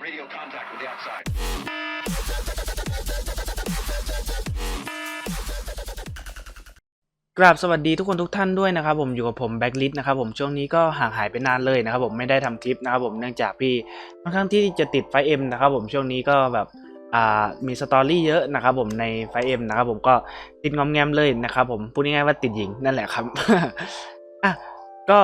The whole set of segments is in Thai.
Radio contact with the outside. กราบสวัสดีทุกคนทุกท่านด้วยนะครับผมอยู่กับผมแบ็กลิสนะครับผมช่วงนี้ก็ห่างหายไปนานเลยนะครับผมไม่ได้ทำคลิปนะครับผมเนื่องจากพี่ค่อนข้างที่จะติดไฟเอ็มนะครับผมช่วงนี้ก็แบบมีสตอรี่เยอะนะครับผมในไฟเอ็มนะครับผมก็ติดงอมแงมเลยนะครับผมพูดง่ายๆว่าติดหญิงนั่นแหละครับอะก็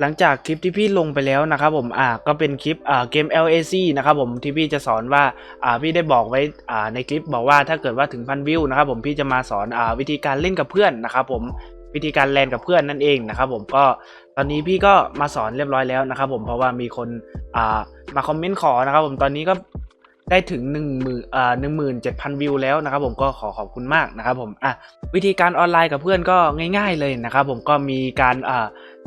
หลังจากคลิปที่พี่ลงไปแล้วนะครับผมอ่าก็เป็นคลิปอ่าเกม LAC นะครับผมที่พี่จะสอนว่าอ่าพี่ได้บอกไว้อ่าในคลิปบอกว่าถ้าเกิดว่าถึงพันวิวนะครับผมพี่จะมาสอนอ่าวิธีการเล่นกับเพื่อนนะครับผมวิธีการแลนกับเพื่อนนั่นเองนะครับผมก็ตอนนี้พี่ก็มาสอนเรียบร้อยแล้วนะครับผมเพราะว่ามีคนอ่ามาคอมเมนต์ขอนะครับผมตอนนี้ก็ ได้ถึง1 0 0 0 0อ่า17,000วิวแล้วนะครับผมก็ขอขอบคุณมากนะครับผมอะวิธีการออนไลน์กับเพื่อนก็ง่าย ๆเลยนะครับผมก็มีการอ่า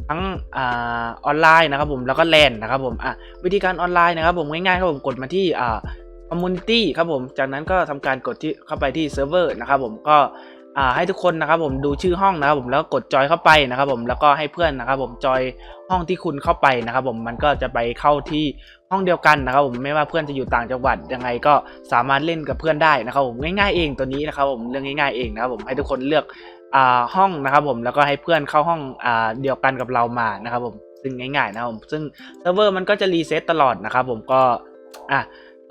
ทั้งอ่าออนไลน์นะครับผมแล้วก็แลนนะครับผมอะวิธีการออนไลน์นะครับผมง่ายๆครับผมกดมาที่อ่าคอมมูนิตี้ครับผมจากนั้นก็ทำการกดที่เข้าไปที่เซิร์ฟเวอร์นะครับผมก็ ให้ทุกคนนะครับผมดูชื่อห้องนะครับผมแล้วกดจอยเข้าไปนะครับผมแล้วก็ให้เพื่อนนะครับผมจอยห้องที่คุณเข้าไปนะครับผมมันก็จะไปเข้าที่ห้องเดียวกันนะครับผมไม่ว่าเพื่อนจะอยู่ต่างจังหวัดยังไงก็สามารถเล่นกับเพื่อนได้นะครับผมง่ายๆเองตัวนี้นะครับผมเรื่องง่ายๆเองนะครับผมให้ทุกคนเลือกอ่าห้องนะครับผมแล้วก็ให้เพื่อนเข้าห้องอ่าเดียวกันกับเรามานะครับผมซึ่งง่ายๆนะครับผมซึ่งเซิร์ฟเวอร์มันก็จะรีเซ็ตตลอดนะครับผมก็อะ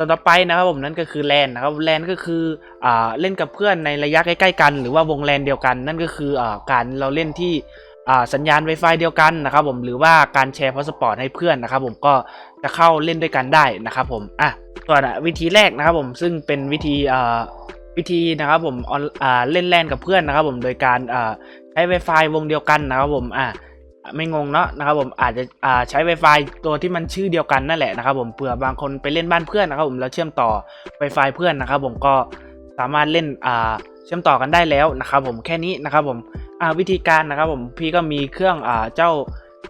ต่อต่อไปนะครับผมนั่นก็คือแลนนะครับแลนก็คืออ่าเล่นกับเพื่อนในระยะใกล้ๆกัน หรือว่าวงแลนเดียวกัน นั่นก็คืออ่าการเราเล่นที่อ่าสัญญาณ Wi-Fi เดียวกันนะครับผมหรือว่าการแชร์พาสปอร์ตให้เพื่อนนะครับผมก็จะเข้าเล่นด้วยกันได้นะครับผมอะส่วนะวิธีแรกนะครับผมซึ่งเป็นวิธีอ่าวิธีนะครับผมออนอ่าเล่นแลนกับเพื่อนนะครับผมโดยการอ่าใช้ Wi-Fi วงเดียวกันนะครับผมอ่า ไม่งงเนาะนะครับผมอาจจะอ่าใช้ Wi-Fi ตัวที่มันชื่อเดียวกันนั่นแหละนะครับผมเผื่อบางคนไปเล่นบ้านเพื่อนนะครับผมแล้วเชื่อมต่อ Wi-Fi เพื่อนนะครับผมก็สามารถเล่นอ่าเชื่อมต่อกันได้แล้วนะครับผมแค่นี้นะครับผมวิธีการนะครับผมพี่ก็มีเครื่องอเจ้า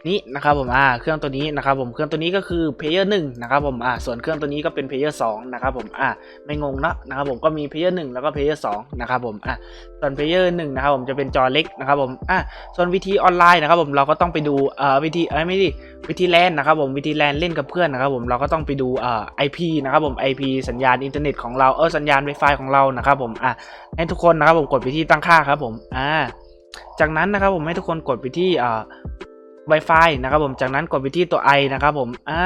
นี้นะครับผมอ่าเครื่องตัวนี้นะครับผมเครื่องตัวนี้ก็คือเพลเยอร์หนึ่งนะครับผมอ่าส่วนเครื่องตัวนี้ก็เป็นเพลเยอร์สองนะครับผมอ่าไม่งงเนะนะครับผมก็มีเพลเยอร์หนึ่งแล้วก็เพลเยอร์สองนะครับผมอ่าส่วนเพลเยอร์หนึ่งนะครับผมจะเป็นจอเล็กนะครับผมอ่าส่วนวิธีออนไลน์นะครับผมเราก็ต้องไปดูเอ่าวิธีเอ้ยไม่ดิวิธีแลนนะครับผมวิธีแลนเล่นกับเพื่อนนะครับผมเราก็ต้องไปดูเอ่า IP นะครับผม IP สัญญาณอินเทอร์เน็ตของเราเออสัญญาณ Wi-Fi ของเรานะครับผมอ่าให้ทุกคนนะครับผมกดไปที่ตั้งค่าครับผมอ่าจากนั้นนะครับผมให้ทุกคนกดไปที่อ่า Wi-Fi นะครับผม จากนั้นกดไปที่ตัว i นะครับผม อ่า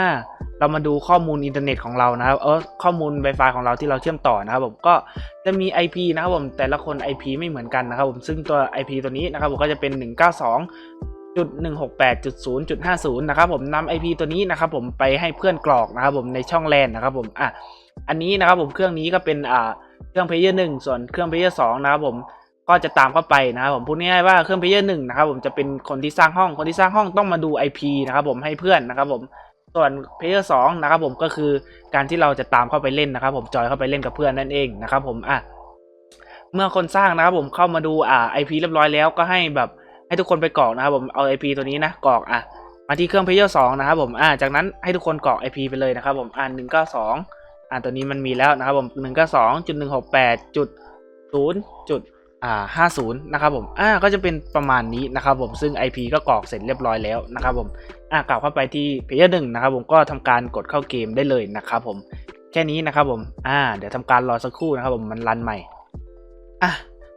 เรามาดูข้อมูลอินเทอร์เน็ตของเรานะครับเออข้อมูล Wi-Fi ของเราที่เราเชื่อมต่อนะครับผม ก็จะมี IP นะครับผม แต่ละคน IP ไม่เหมือนกันนะครับผม ซึ่งตัว IP ตัวนี้นะครับผมก็จะเป็น 192จุด168จุด0จุด50 นะครับผมนำ IP ตัวนี้นะครับผมไปให้เพื่อนกรอกนะครับผมในช่องแลนนะครับผมอะอันนี้นะครับผมเครื่องนี้ก็เป็นอ่าเครื่องเพลเยอร์หนึ่งส่วนเครื่องเพลเยอร์สองนะครับผม ก็จะตามเข้าไปนะครับผมพูดง่ายๆว่าเครื่องเพลเยอร์หนึ่งนะครับผมจะเป็นคนที่สร้างห้องคนที่สร้างห้องต้องมาดู IP นะครับผมให้เพื่อนนะครับผมส่วนเพลเยอร์สองนะครับผมก็คือการที่เราจะตามเข้าไปเล่นนะครับ ผมจอยเข้าไปเล่นกับเพื่อนนั่นเองนะครับผมอะเมื่อคนสร้างนะครับผมเข้ามาดูอ่า IP เรียบร้อยแล้วก็ให้แบบให้ทุกคนไปกรอกนะครับผมเอา IP ตัวนี้นะกรอกอะมาที่เครื่องเพลเยอร์สองนะครับผมอ่าจากนั้นให้ทุกคนกรอก IP ไปเลยนะครับผมอ่าหนึ่งเก้าสองอ่าตัวนี้มันมีแล้วนะครับผมหนึ่งเก้าสองจุดหนึ่งหกแปดจุดศูนย์จุด อ่า50 นะครับผม อ่า ก็จะเป็นประมาณนี้นะครับผม ซึ่ง IP ก็กรอกเสร็จเรียบร้อยแล้วนะครับผม อ่ากลับเข้าไปที่เพจหนึ่งนะครับผม ก็ทำการกดเข้าเกมได้เลยนะครับผม แค่นี้นะครับผม อ่า เดี๋ยวทำการรอสักครู่นะครับผม มันรันใหม่ อะ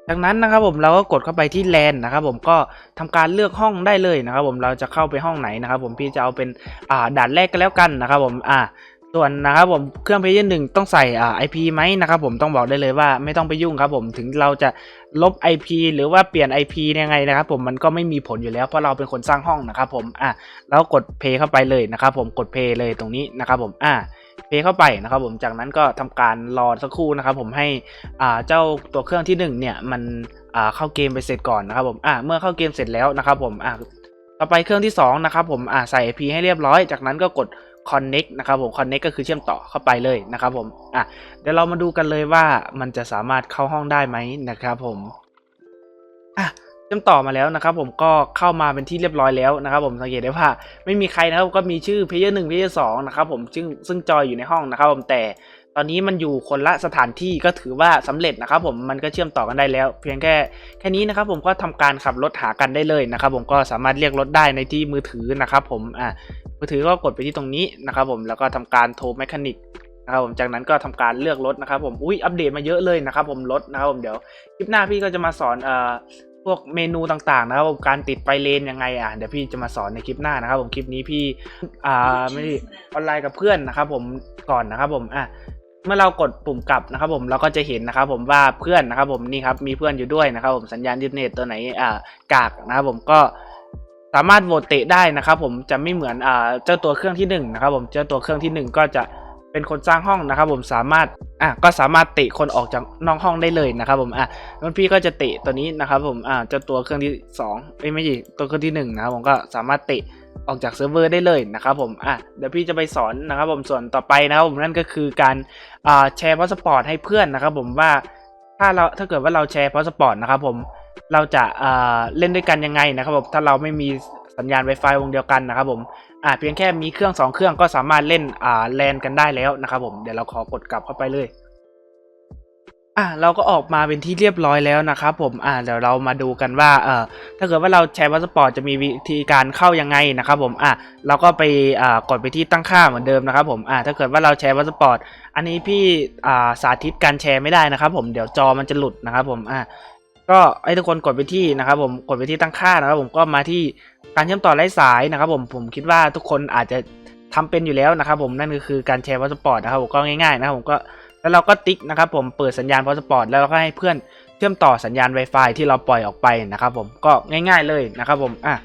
จากนั้นนะครับผมเราก็กดเข้าไปที่แลนนะครับผมก็ทำการเลือกห้องได้เลยนะครับผมเราจะเข้าไปห้องไหนนะครับผมพี่จะเอาเป็นอ่าด่านแรกก็แล้วกันนะครับผมอ่า ส่วนนะครับผมเครื่องเพลเยอร์หนึ่งต้องใส่อ่า IP ไหมนะครับผมต้องบอกได้เลยว่าไม่ต้องไปยุ่งครับผมถึงเราจะลบ IP หรือว่าเปลี่ยน IP ยังไงนะครับผมมันก็ไม่มีผลอยู่แล้วเพราะเราเป็นคนสร้างห้องนะครับผมอะแล้วกดเพย์เข้าไปเลยนะครับผมกดเพย์เลยตรงนี้นะครับผมอะเพย์เข้าไปนะครับผมจากนั้นก็ทำการรอสักครู่นะครับผมให้อ่าเจ้าตัวเครื่องที่หนึ่งเนี่ยมันอ่าเข้าเกมไปเสร็จก่อนนะครับผมอะเมื่อเข้าเกมเสร็จแล้วนะครับผมอะต่อไปเครื่องที่สองนะครับผมอะใส่ IP ให้เรียบร้อย จากนั้นก็กด connect นะครับผม connect ก็คือเชื่อมต่อเข้าไปเลยนะครับผมอะเดี๋ยวเรามาดูกันเลยว่ามันจะสามารถเข้าห้องได้ไหมนะครับผมอะเชื่อมต่อมาแล้วนะครับผมก็เข้ามาเป็นที่เรียบร้อยแล้วนะครับผมสังเกตได้ว่าไม่มีใครนะครับก็มีชื่อ player 1 player 2นะครับผมซึ่งซึ่งจอยอยู่ในห้องนะครับผมแต่ อนนี้มันอยู่คนละสถานที่ก็ถือว่าสำเร็จนะครับผมมันก็เชื่อมต่อกันได้แล้ว เพียงแค่แค่นี้นะครับผมก็ทำการขับรถหากันได้เลยนะครับผมก็สามารถเรียกรถได้ในที่มือถือนะครับผมอะมือถือก็กดไปที่ตรงนี้นะครับผมแล้วก็ทำการโทรแมคานิกนะครับผมจากนั้นก็ทำการเลือกรถนะครับผมอุ้ยอัปเดตมาเยอะเลยนะครับผมรถนะครับผมเดี๋ยวคลิปหน้าพี่ก็จะมาสอนเอ่อพวกเมนูต่างๆนะครับผมการติดไฟเลนยังไงอะเดี๋ยวพี่จะมาสอนในคลิปหน้านะครับผมคลิปนี้พี่อ่าไม่ได้ออนไลน์กับเพื่อนนะครับผมก่อนนะครับผมอะ เมื่อเรากดปุ่มกลับนะครับผมเราก็จะเห็นนะครับผมว่าเพื่อนนะครับผมนี่ครับมีเพื่อนอยู่ด้วยนะครับผมสัญญาณอินเทอร์เน็ตตัวไหนอ่ากากนะครับผมก็สามารถโหวตเตะได้นะครับผมจะไม่เหมือนอ่าเจ้าตัวเครื่องที่หนึ่งนะครับผมเจ้าตัวเครื่องที่หนึ่งก็จะเป็นคนสร้างห้องนะครับผมสามารถอะก็สามารถเตะคนออกจากนอกห้องได้เลยนะครับผมอะรุ่นพี่ก็จะเตะตัวนี้นะครับผมอ่าเจ้าตัวเครื่องที่สองเอ้ยไม่ใช่ตัวเครื่องที่หนึ่งนะครับผมก็สามารถเตะ ออกจากเซิร์ฟเวอร์ได้เลยนะครับผมอะเดี๋ยวพี่จะไปสอนนะครับผมส่วนต่อไปนะครับผมนั่นก็คือการแชร์พาสปอร์ตให้เพื่อนนะครับผมว่าถ้าเราถ้าเกิดว่าเราแชร์พาสปอร์ตนะครับผมเราจะเล่นด้วยกันยังไงนะครับผมถ้าเราไม่มีสัญญาณ Wi-Fi วงเดียวกันนะครับผมอ่าเพียงแค่มีเครื่องสองเครื่องก็สามารถเล่นอ่าแลนกันได้แล้วนะครับผมเดี๋ยวเราขอกดกลับเข้าไปเลย อะเราก็ออกมาเป็นที่เรียบร้อยแล้วนะครับผมอ่าเดี๋ยวเรามาดูกันว่าเอ่อถ้าเกิดว่าเราแชร์พาสปอร์ตจะมีวิธีการเข้ายังไงนะครับผมอะเราก็ไปอ่ากดไปที่ตั้งค่าเหมือนเดิมนะครับผมอ่าถ้าเกิดว่าเราแชร์พาสปอร์ตอันนี้พี่อ่าสาธิตการแชร์ไม่ได้นะครับผมเดี๋ยวจอมันจะหลุดนะครับผมอะก็ให้ทุกคนกดไปที่นะครับผมกดไปที่ตั้งค่านะครับผมก็มาที่การเชื่อมต่อไร้สายนะครับผมผมคิดว่าทุกคนอาจจะทำเป็นอยู่แล้วนะครับผมนั่นก็คือการแชร์พาสปอร์ตนะครับผมก็ง่ายๆนะครับผมก็ แล้วเราก็ติ๊กนะครับผมเปิดสัญญาณพาสปอร์ตแล้วเราก็ให้เพื่อนเชื่อมต่อสัญญาณ Wi-Fi ที่เราปล่อยออกไปนะครับผมก็ง่าย ๆเลยนะครับผมอะ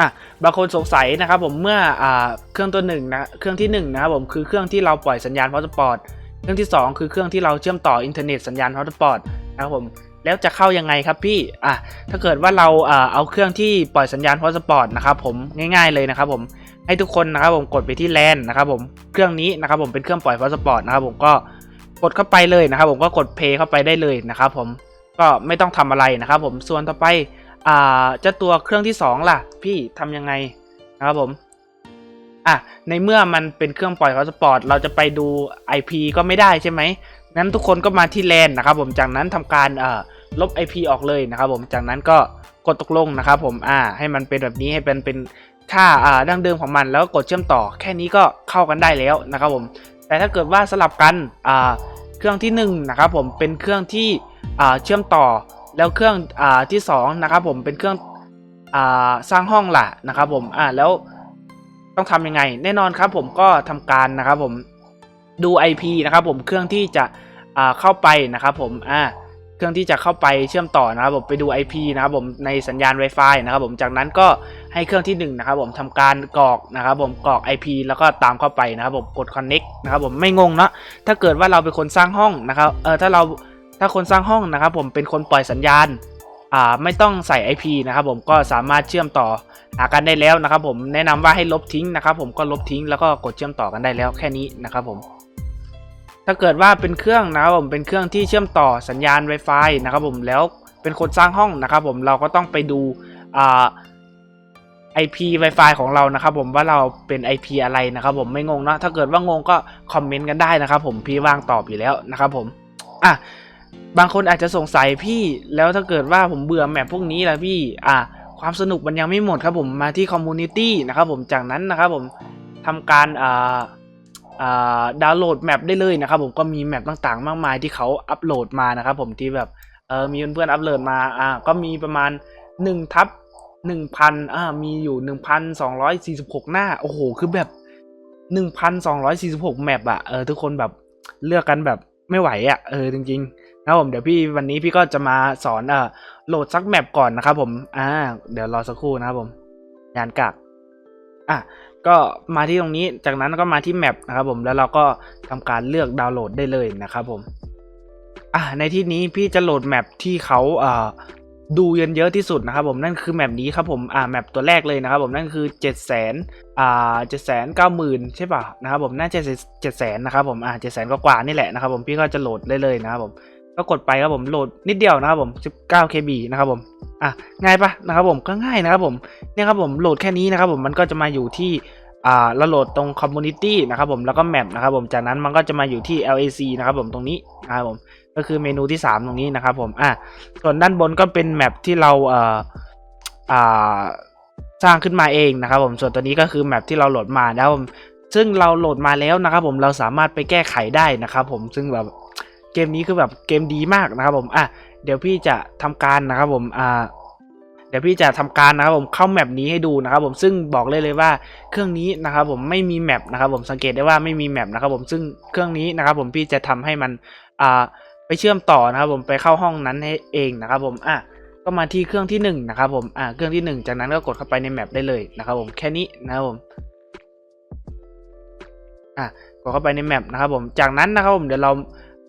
อะบางคนสงสัยนะครับผมเมื่ออ่าเครื่องตัวหนึ่งนะเครื่องที่หนึ่งนะครับผมคือเครื่องที่เราปล่อยสัญญาณพาสปอร์ตเครื่องที่สองคือเครื่องที่เราเชื่อมต่ออินเทอร์เน็ตสัญญาณพาสปอร์ตนะครับผมแล้วจะเข้ายังไงครับพี่อะถ้าเกิดว่าเราเอาเครื่องที่ปล่อยสัญญาณพาสปอร์ตนะครับผมง่ายๆเลยนะครับผม ให้ทุกคนนะครับผมกดไปที่แลนนะครับผมเครื่องนี้นะครับผมเป็นเครื่องปล่อยพาสปอร์ตนะครับผมก็กดเข้าไปเลยนะครับผมก็กดเพย์เข้าไปได้เลยนะครับผมก็ไม่ต้องทำอะไรนะครับผมส่วนต่อไปอ่าเจ้าตัวเครื่องที่สองล่ะ พี่ทำยังไงนะครับผมอะในเมื่อมันเป็นเครื่องปล่อยพาสปอร์ตเราจะไปดู IP ก็ไม่ได้ใช่ไหมงั้นทุกคนก็มาที่แลนนะครับผมจากนั้นทำการอ่าลบ IP ออกเลยนะครับผมจากนั้นก็กดตกลงนะครับผมอ่าให้มันเป็นแบบนี้ให้เป็นเป็น ค่าอ่าดั้งเดิมของมันแล้วกกดเชื่อมต่อแค่นี้ก็เข้ากันได้แล้วนะครับผมแต่ถ้าเกิดว่าสลับกันอ่าเครื่องที่1นงนะครับผมเป็นเครื่องที่อ่าเชื่อมต่อแล้วเครื่องอ่าที่2นะครับผมเป็นเครื่องอ่าสร้างห้องล่ะนะครับผมอ่าแล้วต้องทำยังไง แน่นอนครับผมก็ทำการนะครับผมดู IP นะครับผมเครื่องที่จะอ่าเข้าไปนะครับผมอ่า เครื่องที่จะเข้าไปเชื่อมต่อนะครับผมไปดู IP นะครับผมในสัญญาณ Wi-Fi นะครับผมจากนั้นก็ให้เครื่องที่1นะครับผมทำการกรอกนะครับผมกรอก IP แล้วก็ตามเข้าไปนะครับผมกด connect นะครับผมไม่งงเนาะถ้าเกิดว่าเราเป็นคนสร้างห้องนะครับเออถ้าเราถ้าคนสร้างห้องนะครับผมเป็นคนปล่อยสัญญาณอ่าไม่ต้องใส่ IP นะครับผมก็สามารถเชื่อมต่อหากันได้แล้วนะครับผมแนะนำว่าให้ลบทิ้งนะครับผมก็ลบทิ้งแล้วก็กดเชื่อมต่อกันได้แล้วแค่นี้นะครับผม ถ้าเกิดว่าเป็นเครื่องนะครับผมเป็นเครื่องที่เชื่อมต่อสัญญาณ Wi-Fi นะครับผมแล้วเป็นคนสร้างห้องนะครับผมเราก็ต้องไปดูอ่า IP Wi-Fi ของเรานะครับผมว่าเราเป็น IP อะไรนะครับผมไม่งงเนอะถ้าเกิดว่างงก็คอมเมนต์กันได้นะครับผมพี่ว่างตอบอยู่แล้วนะครับผมอะบางคนอาจจะสงสัยพี่แล้วถ้าเกิดว่าผมเบื่อแมปพวกนี้แล้วพี่อะความสนุกมันยังไม่หมดครับผมมาที่คอมมูนิตี้นะครับผมจากนั้นนะครับผมทำการอ่า ดาวน์โหลดแมปได้เลยนะครับผมก็มีแมปต่างๆ มากมายที่เขาอัปโหลดมานะครับผมที่แบบเออมีเพื่อนๆอัปโหลดมาอ่าก็มีประมาณ1ทับ1,000อ่ามีอยู่ 1,246 หน้า โอ้โห คือแบบ 1,246 แมปอะเออทุกคนแบบเลือกกันแบบไม่ไหวอะเออจริงๆนะครับผมเดี๋ยวพี่วันนี้พี่ก็จะมาสอนเออโหลดสักแมปก่อนนะครับผมอ่าเดี๋ยวรอสักครู่นะครับผมงานกักอะ ก็มาที่ตรงนี้จากนั้นก็มาที่แมปนะครับผมแล้วเราก็ทำการเลือกดาวน์โหลดได้เลยนะครับผมอ่าในที่นี้พี่จะโหลดแมปที่เขาอ่าดูเยอะเยอะที่สุดนะครับผมนั่นคือแมปนี้ครับผมอ่าแมปตัวแรกเลยนะครับผมนั่นคือ7 0 0 0 0 0อ่า7 9 0 0 0 0ใช่ป่ะนะครับผมน่าจะ7 0 0 0 0นนะครับผมอ่า7 0 0 0 0กว่านี่แหละนะครับผมพี่ก็จะโหลดได้เลยนะครับผม ก็กดไปครับผมโหลดนิดเดียวนะครับผม 19 KB นะครับผมอะง่ายปะนะครับผมก็ง่ายนะครับผมเนี่ยครับผมโหลดแค่นี้นะครับผมมันก็จะมาอยู่ที่อ่าเราโหลดตรง community นะครับผมแล้วก็แมปนะครับผมจากนั้นมันก็จะมาอยู่ที่ LAC นะครับผมตรงนี้นะครับผมก็คือเมนูที่ 3 ตรงนี้นะครับผมอะส่วนด้านบนก็เป็นแมปที่เราเอ่ออ่าสร้างขึ้นมาเองนะครับผมส่วนตัวนี้ก็คือแมปที่เราโหลดมาแล้วผมซึ่งเราโหลดมาแล้วนะครับผมเราสามารถไปแก้ไขได้นะครับผมซึ่งแบบ เกมนี้คือแบบเกมดีมากนะครับผมอะเดี๋ยวพี่จะทำการนะครับผมอ่าเดี๋ยวพี่จะทำการนะครับผมเข้าแมปนี้ให้ดูนะครับผมซึ่งบอกเลยเลยว่าเครื่องนี้นะครับผมไม่มีแมปนะครับผมสังเกตได้ว่าไม่มีแมปนะครับผมซึ่งเครื่องนี้นะครับผมพี่จะทำให้มันอ่าไปเชื่อมต่อนะครับผมไปเข้าห้องนั้นให้เองนะครับผมอะก็มาที่เครื่องที่หนึ่งนะครับผมอะเครื่องที่หนึ่งจากนั้นก็กดเข้าไปในแมปได้เลยนะครับผมแค่นี้นะครับผมอะกดเข้าไปในแมปนะครับผมจากนั้นนะครับผมเดี๋ยวเรา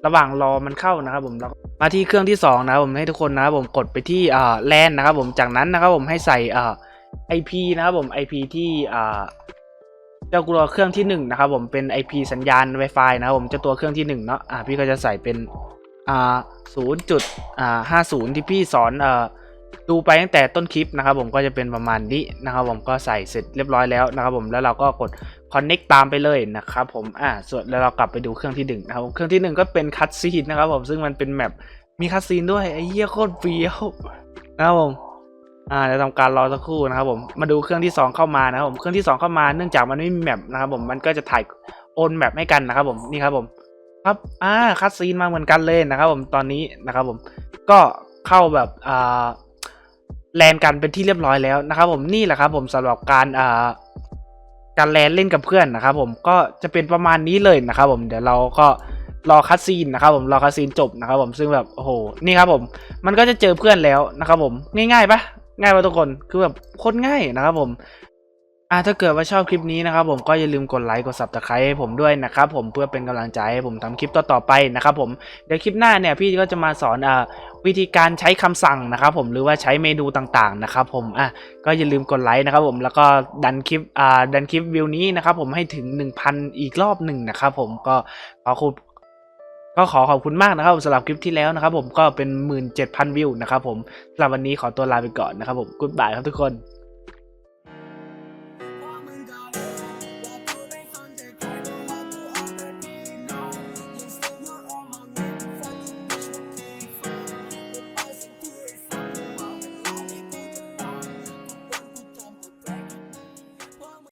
ระหว่างรอมันเข้านะครับผมเรามาที่เครื่องที่สองนะครับผมให้ทุกคนนะครับผมกดไปที่อ่าแลนนะครับผมจากนั้นนะครับผมให้ใส่อ่า IP นะครับผม IP ที่อ่าเจ้าตัวเครื่องที่หนึ่งนะครับผมเป็น IP สัญญาณ Wi-Fi นะครับผมเจ้าตัวเครื่องที่หนึ่งเนาะอ่าพี่ก็จะใส่เป็นอ่าศูนย์จุดอ่าห้าศูนย์ที่พี่สอนเอ่อ ดูไปตั้งแต่ต้นคลิปนะครับผมก็จะเป็นประมาณนี้นะครับผมก็ใส่เสร็จเรียบร้อยแล้วนะครับผมแล้วเราก็กด connect ตามไปเลยนะครับผมอ่าส่วนแล้วเรากลับไปดูเครื่องที่หนึ่งนะครับเครื่องที่หนึ่งก็เป็นคัตซีนนะครับผมซึ่งมันเป็นแมปมีคัตซีนด้วยไอ้เหี้ยโคตรเฟี้ยวนะครับผมอ่าเดี๋ยวทำการรอสักครู่นะครับผมมาดูเครื่องที่สองเข้ามานะครับผมเครื่องที่สองเข้ามาเนื่องจากมันไม่มีแมปนะครับผมมันก็จะถ่ายโอนแมปให้กันนะครับผมนี่ครับผมครับอ่าคัดซีนมาเหมือนกันเลยนะครับผมตอนนี้นะครับผมก็เข้าแบบอ่า แลนกันเป็นที่เรียบร้อยแล้วนะครับ ผมนี่แหละครับ ผมสำหรับการอ่าการแลนเล่นกับเพื่อนนะครับ ผมก็จะเป็นประมาณนี้เลยนะครับ ผมเดี๋ยวเราก็รอคัดซีนนะครับ ผมรอคัดซีนจบนะครับ ผมซึ่งแบบโอ้โหนี่ครับ ผมมันก็จะเจอเพื่อนแล้วนะครับ ผมง่ายๆปะง่ายปะทุกคนคือแบบโคตรง่ายนะครับ ผม อ่าถ้าเกิดว่าชอบคลิปนี้นะครับผมก็อย่าลืมกดไลค์กด subscribe ให้ผมด้วยนะครับผมเพื่อเป็นกำลังใจให้ผมทำคลิปต่อๆไปนะครับผมเดี๋ยวคลิปหน้าเนี่ยพี่ก็จะมาสอนอ่าวิธีการใช้คำสั่งนะครับผมหรือว่าใช้เมนูต่างๆนะครับผมอะก็อย่าลืมกดไลค์นะครับผมแล้วก็ดันคลิปอ่าดันคลิปวิวนี้นะครับผมให้ถึง 1,000 อีกรอบหนึ่งนะครับผมก็ขอขอบก็ขอขอบคุณมากนะครับสำหรับคลิปที่แล้วนะครับผมก็เป็น 17,000 วิวนะครับผมสำหรับวันนี้ขอตัวลาไปก่อนนะครับผมกุ๊ดบายครับทุกคน